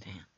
네.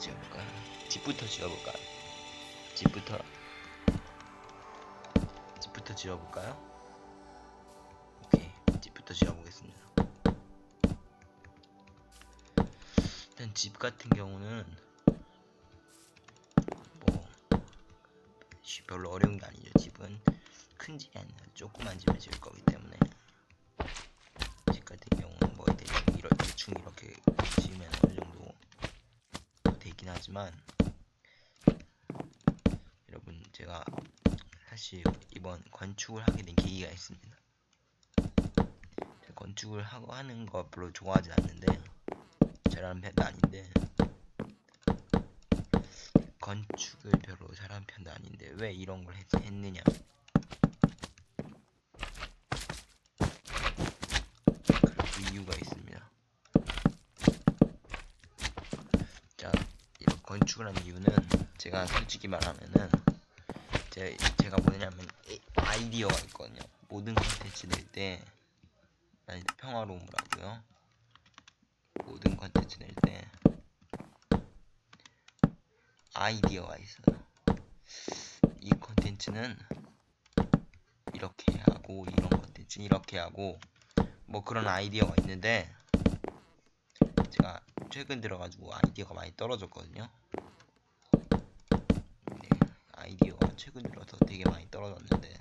지어볼까요? 집부터 지어볼까요? 집부터 집부터 지어볼까요? 오케이 집부터 지어보겠습니다. 일단 집 같은 경우는 뭐 시- 별로 어려운 게 아니죠. 집은 큰 집이 아니라 조그만 집을 지을 거기 때문에 집 같은 경우는 뭐 대충 이렇 대충 이렇게 지으면 어느 정도 되긴 하지만 여러분 제가 사실 이번 건축을 하게 된 계기가 있습니다. 건축을 하고 하는 거 별로 좋아하진 않는데 잘하는 편도 아닌데 건축을 별로 잘하는 편도 아닌데 왜 이런 걸 했, 했느냐 그 이유가 있습니다. 자, 이런 건축을 한 이유는 제가 솔직히 말하면은 제, 제가 뭐냐면 이- 아이디어가 있거든요. 모든 컨텐츠 낼 때 평화로움을 하고요. 모든 컨텐츠 낼 때 아이디어가 있어요. 이 컨텐츠는 이렇게 하고 이런 컨텐츠 이렇게 하고 뭐 그런 아이디어가 있는데 최근 들어가지고 아이디어가 많이 떨어졌거든요. 네, 아이디어가 최근 들어서 되게 많이 떨어졌는데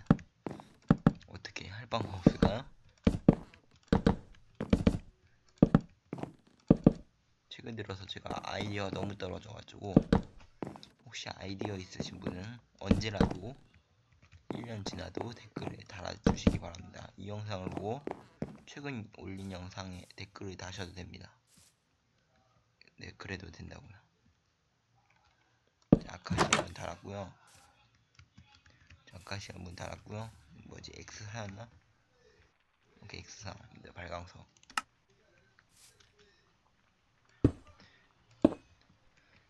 어떻게 할 방법 없을까요? 최근 들어서 제가 아이디어가 너무 떨어져가지고 혹시 아이디어 있으신 분은 언제라도 1년 지나도 댓글에 달아주시기 바랍니다. 이 영상을 보고 최근 올린 영상에 댓글을 다셔도 됩니다. 네, 그래도 된다고요. 자, 아카시아 문 달았고요. 자, 아카시아 문 달았고요. 뭐지, X4였나? 오케이, X4. 네, 발광석.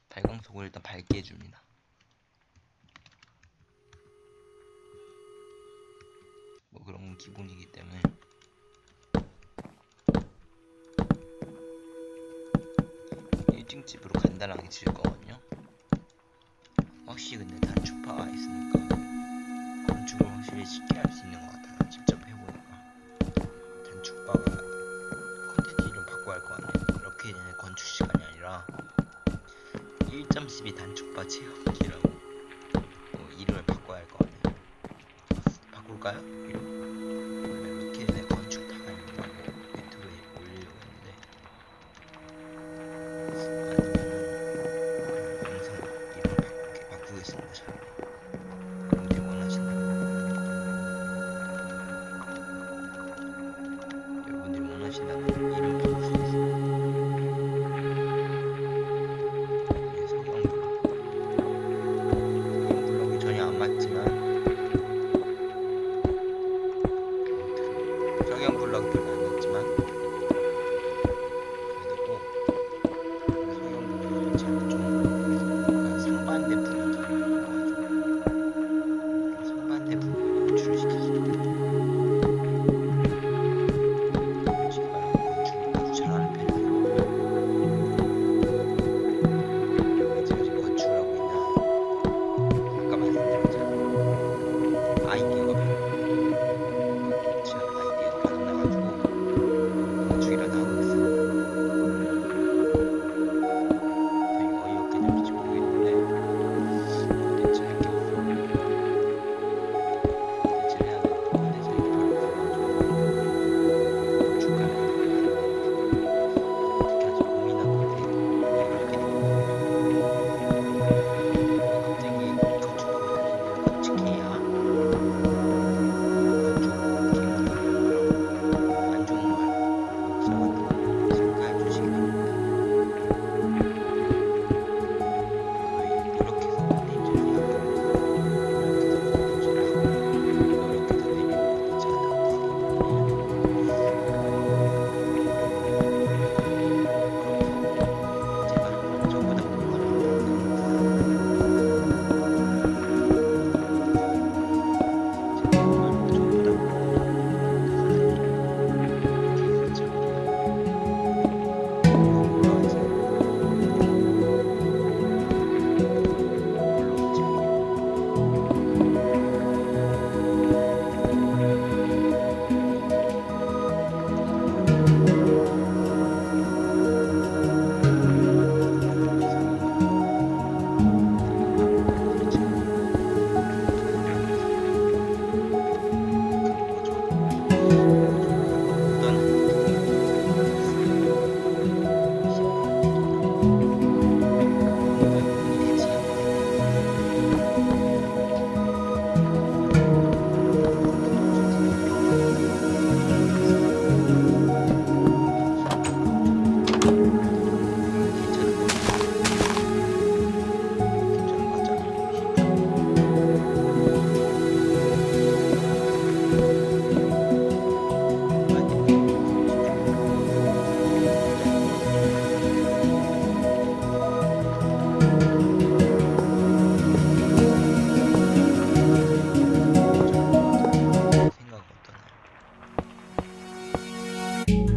발광석을 일단 밝게 해줍니다. 뭐 그런 건 기본이기 때문에 간단하게 지을 거거든요. 확실히 근데 단축파가 있으니까 건축을 확실히 쉽게 할 수 있는 것 같아요. 직접 해보니까 단축파가 컨텐츠 이름 바꿔야 할 것 같네요. 이렇게 되는 건축 시간이 아니라 1.12 단축파 체험기라고 어, 이름을 바꿔야 할 것 같네요. 바꿀까요? 이름? 여러분들이 원하 네.